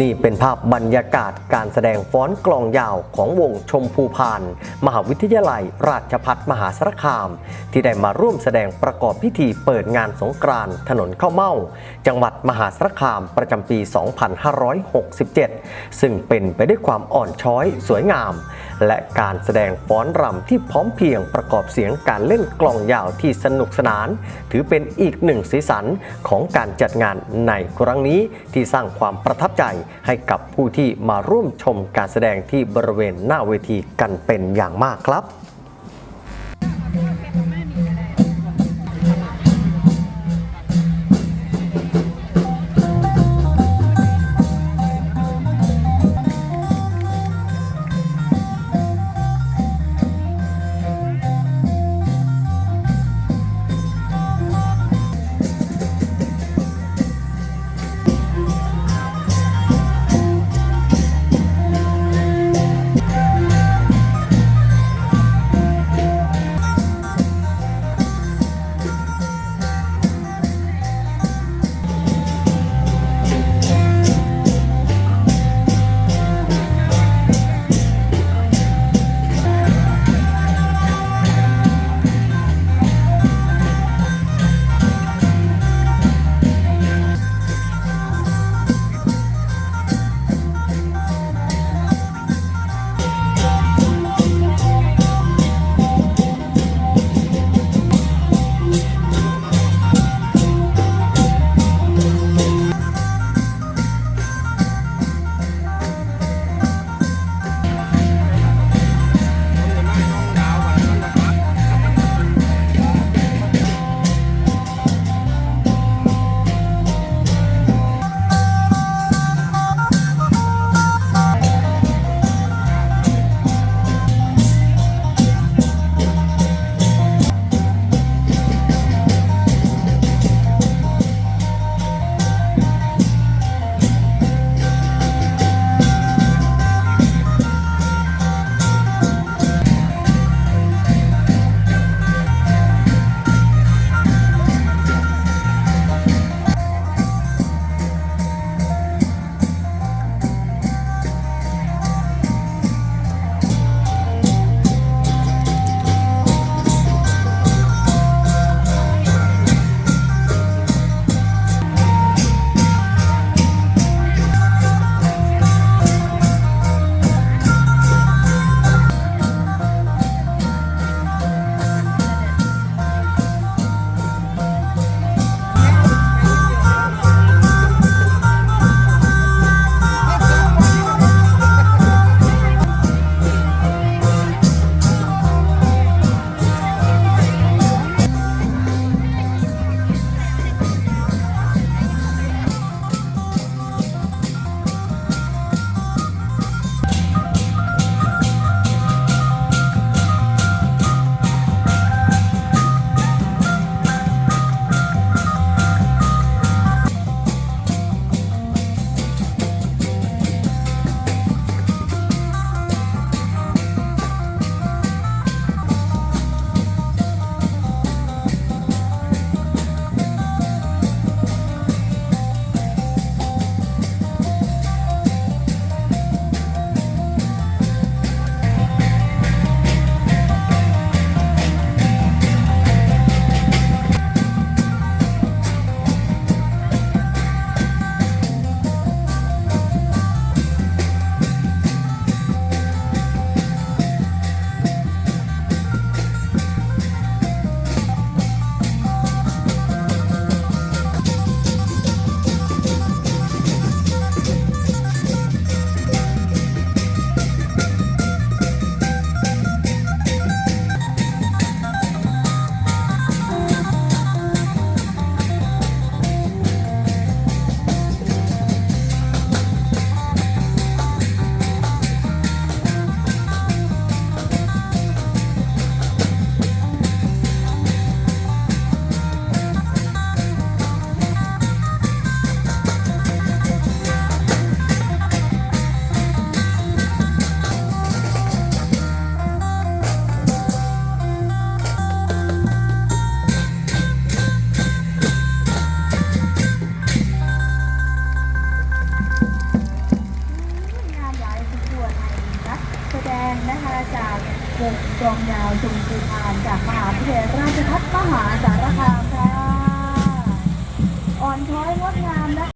นี่เป็นภาพบรรยากาศการแสดงฟ้อนกลองยาวของวงชมพูพาน มหาวิทยาลัย ราชพัฒมหาสารคาม ที่ได้มาร่วมแสดงประกอบพิธีเปิดงานสงกรานต์ถนนข้าวเม่า จังหวัดมหาสารคามประจำปี 2567 ซึ่งเป็นไปด้วยความอ่อนช้อยสวยงาม และการแสดงฟ้อนรำที่พร้อมเพรียงประกอบเสียงการเล่นกลองยาวที่สนุกสนาน ถือเป็นอีกหนึ่งสีสันของการจัดงานในครั้งนี้ที่สร้างความประทับใจให้กับผู้ที่มาร่วมชมการแสดงที่บริเวณหน้าเวทีกันเป็นอย่างมากครับ งนะคะจากวงกลองยาวจุงสุพานจากมหาวิทยาลัยราชภัฏมหาสารคามค่ะ อ่อนช้อยงดงามนะ